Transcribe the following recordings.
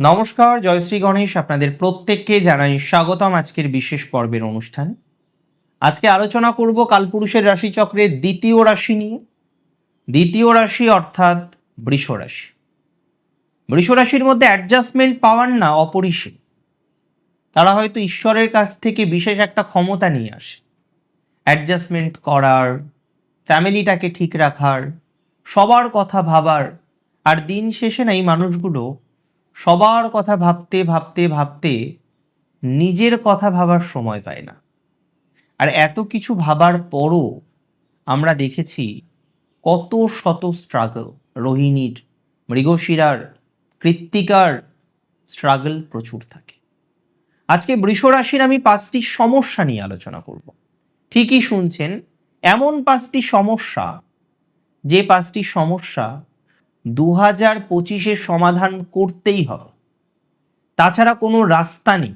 নমস্কার জয়শ্রী গণেশ আপনাদের প্রত্যেককে জানাই স্বাগতম আজকের বিশেষ পর্বের অনুষ্ঠান। আজকে আলোচনা করব কালপুরুষের রাশিচক্রের দ্বিতীয় রাশি নিয়ে। দ্বিতীয় রাশি অর্থাৎ বৃষ রাশি। বৃষ রাশির মধ্যে অ্যাডজাস্টমেন্ট পাওয়ার না অপরিসীম। তারা হয়তো ঈশ্বরের কাছ থেকে বিশেষ একটা ক্ষমতা নিয়ে আসে। অ্যাডজাস্টমেন্ট করার ফ্যামিলিটাকে ঠিক রাখার, সবার কথা ভাবার, আর দিন শেষে না এই মানুষগুলো সবার কথা ভাবতে ভাবতে ভাবতে নিজের কথা ভাবার সময় পায় না। আর এত কিছু ভাবার পরও আমরা দেখেছি কত শত স্ট্রাগল রোহিণীর, মৃগশিরার, কৃত্তিকার স্ট্রাগল প্রচুর থাকে। আজকে বৃষ রাশির আমি পাঁচটি সমস্যা নিয়ে আলোচনা করব। ঠিকই শুনছেন, এমন পাঁচটি সমস্যা, যে পাঁচটি সমস্যা দু হাজার পঁচিশে সমাধান করতেই হবে। তাছাড়া কোনো রাস্তা নেই।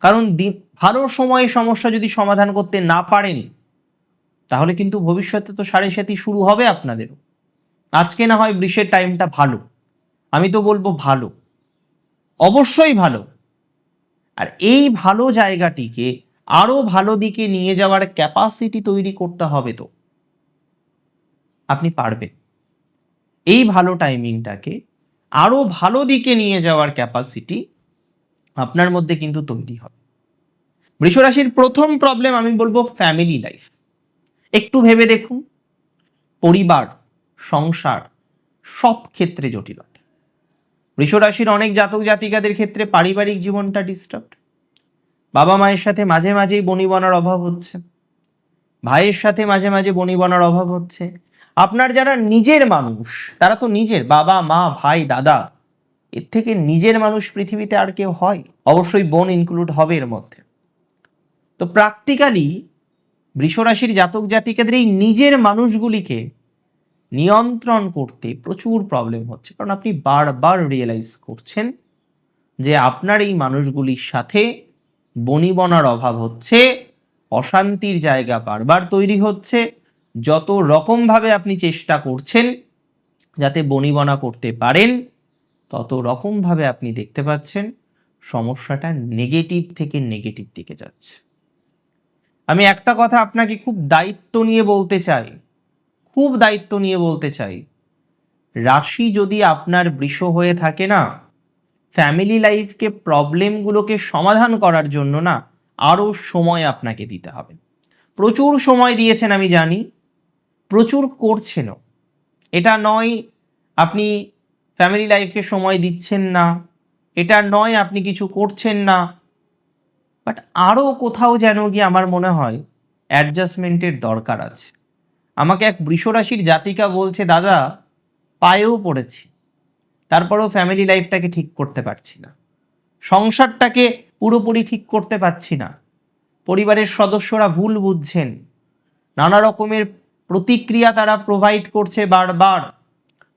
কারণ ভালো সময়ে সমস্যা যদি সমাধান করতে না পারেন, তাহলে কিন্তু ভবিষ্যতে তো সাড়ে সাথী শুরু হবে আপনাদেরও। আজকে না হয় বৃষের টাইমটা ভালো। আমি তো বলব ভালো। অবশ্যই ভালো। আর এই ভালো জায়গাটিকে আরও ভালো দিকে নিয়ে যাওয়ার ক্যাপাসিটি তৈরি করতে হবে তো। আপনি পারবেন। এই ভালো টাইমিংটাকে আরও ভালো দিকে নিয়ে যাওয়ার ক্যাপাসিটি আপনার মধ্যে কিন্তু তৈরি হবে বৃষরাশির প্রথম প্রবলেম আমি বলব ফ্যামিলি লাইফ একটু ভেবে দেখুন, পরিবার, সংসার সব ক্ষেত্রে জটিলতা। বৃষরাশির অনেক জাতক জাতিকাদের ক্ষেত্রে পারিবারিক জীবনটা ডিস্টার্ব বাবা মায়ের সাথে মাঝে মাঝেই বনিবনার অভাব হচ্ছে। ভাইয়ের সাথে মাঝে মাঝে বনিবনার অভাব হচ্ছে। আপনার যারা নিজের মানুষ, তারা তো নিজের, বাবা, মা, ভাই, দাদা, এর থেকে নিজের মানুষ পৃথিবীতে আর কেউ হয়? অবশ্যই বোন ইনক্লুড হবে এর মধ্যে। তো প্র্যাকটিক্যালি বৃষরাশির জাতক জাতিকাদের এই নিজের মানুষগুলিকে নিয়ন্ত্রণ করতে প্রচুর প্রবলেম হচ্ছে। কারণ আপনি বারবার রিয়েলাইজ করছেন যে আপনার এই মানুষগুলির সাথে বনিবনার অভাব হচ্ছে, অশান্তির জায়গা বারবার তৈরি হচ্ছে যত রকমভাবে আপনি চেষ্টা করছেন যাতে বনিবনা করতে পারেন, তত রকমভাবে আপনি দেখতে পাচ্ছেন সমস্যাটা নেগেটিভ থেকে নেগেটিভ দিকে যাচ্ছে। আমি একটা কথা আপনাকে খুব দায়িত্ব নিয়ে বলতে চাই, খুব দায়িত্ব নিয়ে বলতে চাই। রাশি যদি আপনার বৃষ হয়ে থাকে না ফ্যামিলি লাইফকে প্রবলেমগুলোকে সমাধান করার জন্য না আরও সময় আপনাকে দিতে হবে। প্রচুর সময় দিয়েছেন আমি জানি প্রচুর করছেনও। এটা নয় আপনি ফ্যামিলি লাইফকে সময় দিচ্ছেন না। এটা নয় আপনি কিছু করছেন না। বাট আরও কোথাও যেন গিয়ে আমার মনে হয় অ্যাডজাস্টমেন্টের দরকার আছে। আমাকে এক বৃষরাশির জাতিকা বলছে, দাদা, পায়েও পড়েছি। তারপরেও ফ্যামিলি লাইফটাকে ঠিক করতে পারছি না। সংসারটাকে পুরোপুরি ঠিক করতে পারছি না। পরিবারের সদস্যরা ভুল বুঝছেন। নানা রকমের প্রতিক্রিয়া তারা প্রোভাইড করছে বারবার।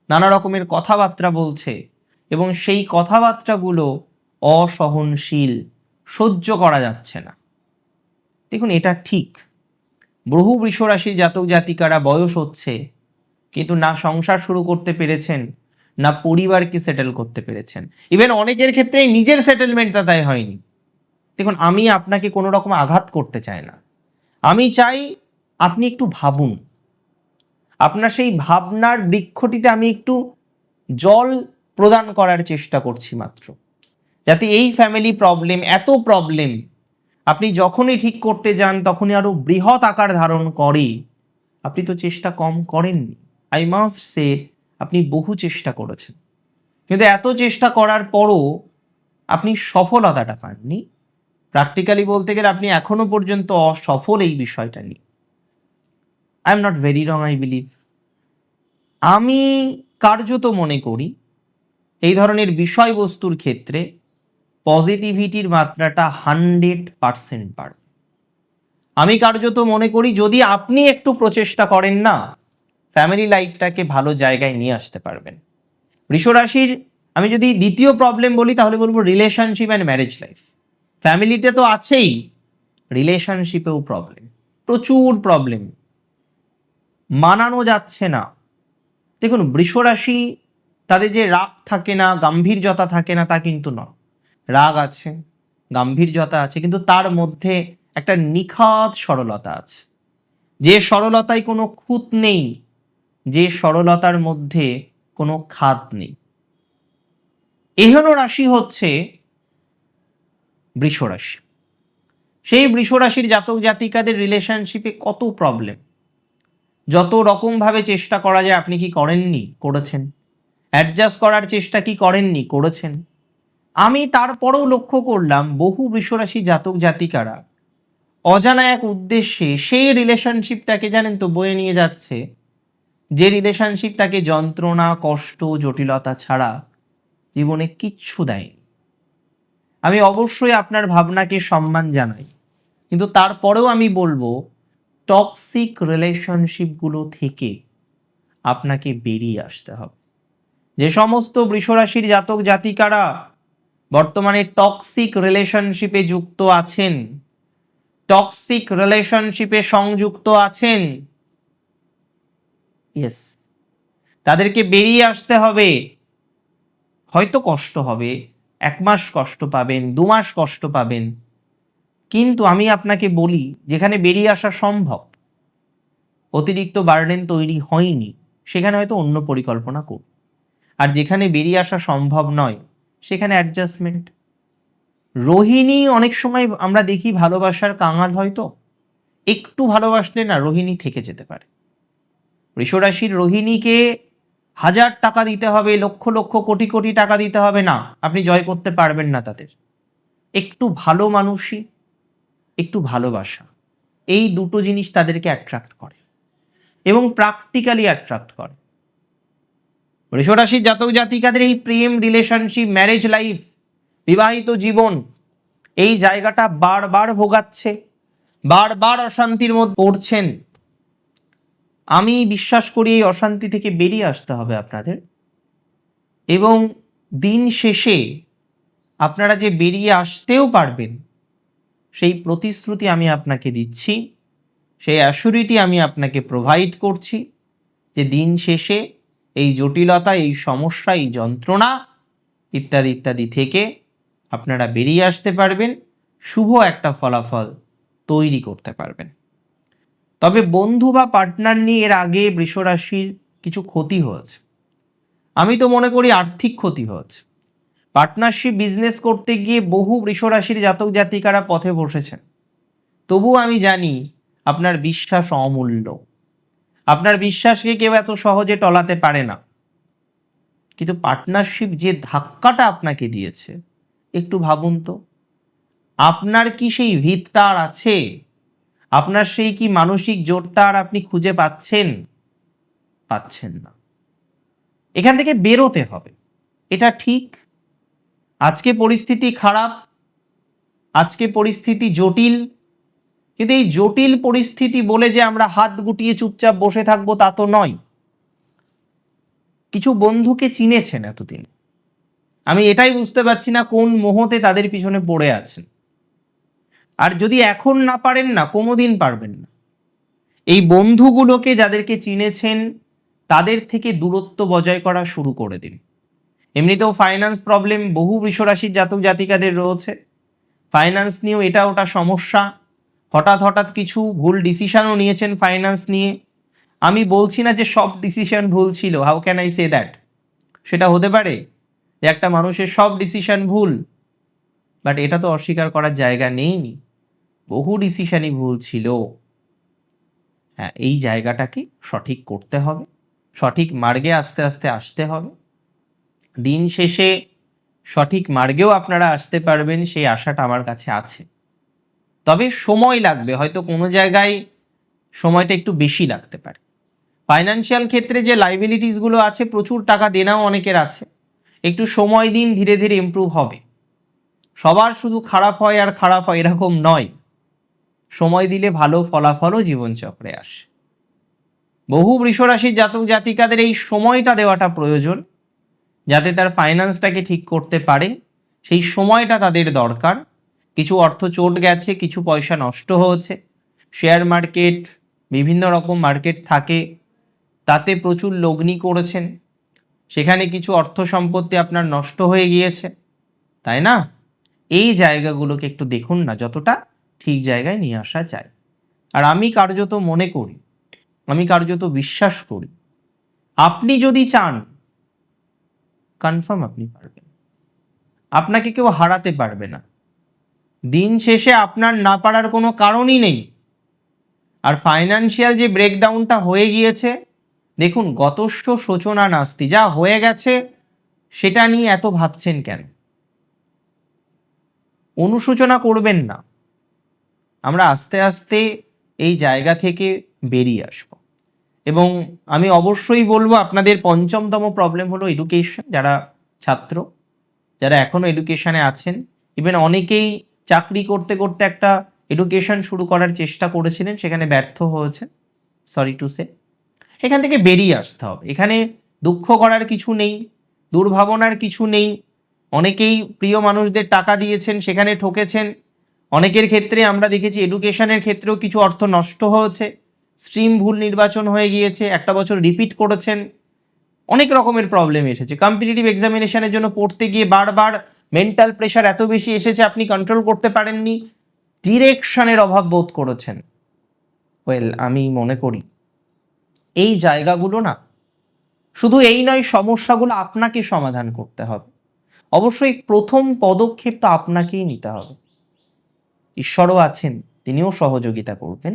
নানা রকমের কথাবার্তা বলছে এবং সেই কথাবার্তাগুলো অসহনশীল, সহ্য করা যাচ্ছে না। দেখুন, এটা ঠিক। বহু বৃষরাশির জাতক জাতিকারা বয়স হচ্ছে, কিন্তু না সংসার শুরু করতে পেরেছেন, না পরিবারকে সেটেল করতে পেরেছেন। ইভেন অনেকের ক্ষেত্রে নিজের সেটেলমেন্টটা তাই হয়নি। দেখুন, আমি আপনাকে কোনো রকম আঘাত করতে চাই না। আমি চাই আপনি একটু ভাবুন। আপনার সেই ভাবনার বৃক্ষটিতে আমি একটু জল প্রদান করার চেষ্টা করছি মাত্র। যাতে এই ফ্যামিলি প্রবলেম এত প্রবলেম আপনি যখনই ঠিক করতে যান, তখনই আরও বৃহৎ আকার ধারণ করে। আপনি তো চেষ্টা কম করেননি। আই মাস্ট সে আপনি বহু চেষ্টা করেছেন। কিন্তু এত চেষ্টা করার পরও আপনি সফলতাটা পাননি। প্র্যাকটিক্যালি বলতে গেলে আপনি এখনও পর্যন্ত অসফল এই বিষয়টা নিয়ে। I am not very wrong I believe আমি কার্যত মনে করি, এই ধরনের বিষয়বস্তুর ক্ষেত্রে পজিটিভিটির মাত্রাটা হান্ড্রেড পারসেন্ট বাড়বে আমি কার্যত মনে করি, যদি আপনি একটু প্রচেষ্টা করেন না ফ্যামিলি লাইফটাকে ভালো জায়গায় নিয়ে আসতে পারবেন। বৃষরাশির, আমি যদি দ্বিতীয় প্রবলেম বলি, তাহলে বলব রিলেশনশিপ অ্যান্ড ম্যারেজ লাইফ ফ্যামিলিতে তো আছেই রিলেশনশিপেও প্রবলেম প্রচুর প্রবলেম মানানো যাচ্ছে না। দেখুন, বৃষরাশি তাদের যে রাগ থাকে না, গাম্ভীর্যতা থাকে না, তা কিন্তু নয়। রাগ আছে, গাম্ভীর্যতা আছে, কিন্তু তার মধ্যে একটা নিখাত সরলতা আছে। যে সরলতায় কোনো খুঁত নেই, যে সরলতার মধ্যে কোনো খাদ নেই। এহেন রাশি হচ্ছে বৃষরাশি। সেই বৃষরাশির জাতক জাতিকাদের রিলেশনশিপে কত প্রবলেম যত রকমভাবে চেষ্টা করা যায়, আপনি কি করেননি? করেছেন। অ্যাডজাস্ট করার চেষ্টা কি করেননি? করেছেন। আমি তারপরেও লক্ষ্য করলাম, বহু বৃষরাশি জাতক জাতিকারা অজানা এক উদ্দেশ্যে সেই রিলেশনশিপটাকে জানেন তো, বয়ে নিয়ে যাচ্ছে। যে রিলেশনশিপ তাকে যন্ত্রণা, কষ্ট, জটিলতা ছাড়া জীবনে কিচ্ছু দেয়নি। আমি অবশ্যই আপনার ভাবনাকে সম্মান জানাই। কিন্তু তারপরেও আমি বলব টক্সিক রিলেশনশিপগুলো থেকে আপনাকে বেরিয়ে আসতে হবে। যে সমস্ত বৃষরাশির জাতক জাতিকারা বর্তমানে টক্সিক রিলেশনশিপে যুক্ত আছেন টক্সিক রিলেশনশিপে সংযুক্ত আছেন ইয়েস তাদেরকে বেরিয়ে আসতে হবে। হয়তো কষ্ট হবে, এক মাস কষ্ট পাবেন, দু মাস কষ্ট পাবেন কিন্তু আমি আপনাকে বলি, যেখানে বেরিয়ে আসা সম্ভব, অতিরিক্ত বার্ডেন তৈরি হয়নি, সেখানে হয়তো অন্য পরিকল্পনা করুন। আর যেখানে বেরিয়ে আসা সম্ভব নয়, সেখানে অ্যাডজাস্টমেন্ট রোহিণী অনেক সময় আমরা দেখি ভালোবাসার কাঙাল হয়তো একটু ভালোবাসলে না রোহিণী থেকে যেতে পারে। বৃষরাশির রোহিণীকে হাজার টাকা দিতে হবে, লক্ষ লক্ষ কোটি কোটি টাকা দিতে হবে না, আপনি জয় করতে পারবেন না তাদের। একটু ভালো মানুষই একটু ভালোবাসা। এই দুটো জিনিস তাদেরকে অ্যাট্রাক্ট করে এবং প্র্যাকটিক্যালি অ্যাট্রাক্ট করে। বৃষরাশির জাতক জাতিকাদের এই প্রেম রিলেশনশিপ ম্যারেজ লাইফ বিবাহিত জীবন, এই জায়গাটা বারবার ভোগাচ্ছে, বারবার অশান্তির মধ্যে পড়ছেন। আমি বিশ্বাস করি এই অশান্তি থেকে বেরিয়ে আসতে হবে আপনাদের। এবং দিন শেষে আপনারা যে বেরিয়ে আসতেও পারবেন সেই প্রতিশ্রুতি আমি আপনাকে দিচ্ছি, সেই অ্যাসুরিটি আমি আপনাকে প্রোভাইড করছি যে দিন শেষে এই জটিলতা, এই সমস্যা, এই যন্ত্রণা ইত্যাদি ইত্যাদি থেকে আপনারা বেরিয়ে আসতে পারবেন, শুভ একটা ফলাফল তৈরি করতে পারবেন। তবে বন্ধু বা পার্টনার নিয়ে এর আগে বৃষরাশির কিছু ক্ষতি হয়েছে। আমি তো মনে করি আর্থিক ক্ষতি হয়েছে। পার্টনারশিপ বিজনেস করতে গিয়ে বহু বৃষরাশির জাতক জাতিকারা পথে বসেছেন। তবুও আমি জানি আপনার বিশ্বাস অমূল্য। আপনার বিশ্বাসকে কেউ এত সহজে টলাতে পারে না। কিন্তু পার্টনারশিপ যে ধাক্কাটা আপনাকে দিয়েছে, একটু ভাবুন তো। আপনার কি সেই ভিতটা আর আছে? আপনার সেই কি মানসিক জোরটা আর আপনি খুঁজে পাচ্ছেন? পাচ্ছেন না। এখান থেকে বেরোতে হবে। এটা ঠিক আজকে পরিস্থিতি খারাপ, আজকে পরিস্থিতি জটিল। কিন্তু এই জটিল পরিস্থিতি বলে যে আমরা হাত গুটিয়ে চুপচাপ বসে থাকব তা তো নয়। কিছু বন্ধুকে চিনেছেন এতদিন। আমি এটাই বুঝতে পারছি না কোন মোহতে তাদের পিছনে পড়ে আছেন। আর যদি এখন না পারেন না, কোনোদিন পারবেন না। এই বন্ধুগুলোকে যাদেরকে চিনেছেন, তাদের থেকে দূরত্ব বজায় করা শুরু করে দিন। এমনিতেও ফাইন্যান্স প্রবলেম বহু বৃষরাশির জাতক জাতিকাদের রয়েছে। ফাইন্যান্স নিয়েও এটা ওটা সমস্যা। হঠাৎ হঠাৎ কিছু ভুল ডিসিশনও নিয়েছেন ফাইন্যান্স নিয়ে। আমি বলছি না যে সব ডিসিশন ভুল ছিল how can I say that সেটা হতে পারে যে একটা মানুষের সব ডিসিশন ভুল বাট এটা তো অস্বীকার করার জায়গা নেই। বহু ডিসিশনই ভুল ছিল। হ্যাঁ এই জায়গাটাকে সঠিক করতে হবে। সঠিক মার্গে আস্তে আস্তে আসতে হবে। দিন শেষে সঠিক মার্গেও আপনারা আসতে পারবেন, সেই আশাটা আমার কাছে আছে। তবে সময় লাগবে, হয়তো কোনো জায়গায় সময়টা একটু বেশি লাগতে পারে। ফাইন্যান্সিয়াল ক্ষেত্রে যে লাইবিলিটিসগুলো আছে, প্রচুর টাকা দেনাও অনেকের আছে। একটু সময় দিন, ধীরে ধীরে ইমপ্রুভ হবে। সবার শুধু খারাপ হয় আর খারাপ হয় এরকম নয়। সময় দিলে ভালো ফলাফলও জীবনচক্রে আসে। বহু বৃষরাশির জাতক জাতিকাদের এই সময়টা দেওয়াটা প্রয়োজন। যাতে তার ফাইন্যান্সটাকে ঠিক করতে পারে, সেই সময়টা তাদের দরকার। কিছু অর্থ চোট গেছে, কিছু পয়সা নষ্ট হয়েছে। শেয়ার মার্কেট বিভিন্ন রকম মার্কেট থাকে, তাতে প্রচুর লগ্নি করেছেন। সেখানে কিছু অর্থ সম্পত্তি আপনার নষ্ট হয়ে গিয়েছে, তাই না? এই জায়গাগুলোকে একটু দেখুন না, যতটা ঠিক জায়গায় নিয়ে আসা যায়। আর আমি কার্যত মনে করি, আমি কার্যত বিশ্বাস করি, আপনি যদি চান কনফার্ম আপনি পারবেন। আপনাকে কেউ হারাতে পারবে না। দিন শেষে আপনার না পারার কোনো কারণই নেই। আর ফাইনান্সিয়াল যে ব্রেকডাউনটা হয়ে গিয়েছে, দেখুন গতস্য সূচনা নাস্তি, যা হয়ে গেছে, সেটা নিয়ে এত ভাবছেন কেন? অনুশোচনা করবেন না। আমরা আস্তে আস্তে এই জায়গা থেকে বেরিয়ে আসব। এবং আমি অবশ্যই বলব আপনাদের পঞ্চমতম প্রবলেম হলো এডুকেশন যারা ছাত্র, যারা এখনও এডুকেশনে আছেন। ইভেন অনেকেই চাকরি করতে করতে একটা এডুকেশন শুরু করার চেষ্টা করেছিলেন, সেখানে ব্যর্থ হয়েছে। সরি টু সে এখান থেকে বেরিয়ে আসতে হবে। এখানে দুঃখ করার কিছু নেই, দুর্ভাবনার কিছু নেই। অনেকেই প্রিয় মানুষদের টাকা দিয়েছেন, সেখানে ঠকেছেন। অনেকের ক্ষেত্রে আমরা দেখেছি এডুকেশনের ক্ষেত্রেও কিছু অর্থ নষ্ট হয়েছে। স্ট্রিম ভুল নির্বাচন হয়ে গিয়েছে, একটা বছর রিপিট করেছেন, অনেক রকমের প্রবলেম এসেছে। কম্পিটিটিভ এক্সামিনেশনের জন্য পড়তে গিয়ে বারবার মেন্টাল প্রেশার এত বেশি এসেছে, আপনি কন্ট্রোল করতে পারেননি ডিরেকশনের অভাব বোধ করেছেন। ওয়েল আমি মনে করি, এই জায়গাগুলো না, শুধু এই নয়, সমস্যাগুলো আপনাকে সমাধান করতে হবে। অবশ্যই প্রথম পদক্ষেপ তো আপনাকেই নিতে হবে। ঈশ্বরও আছেন, তিনিও সহযোগিতা করবেন।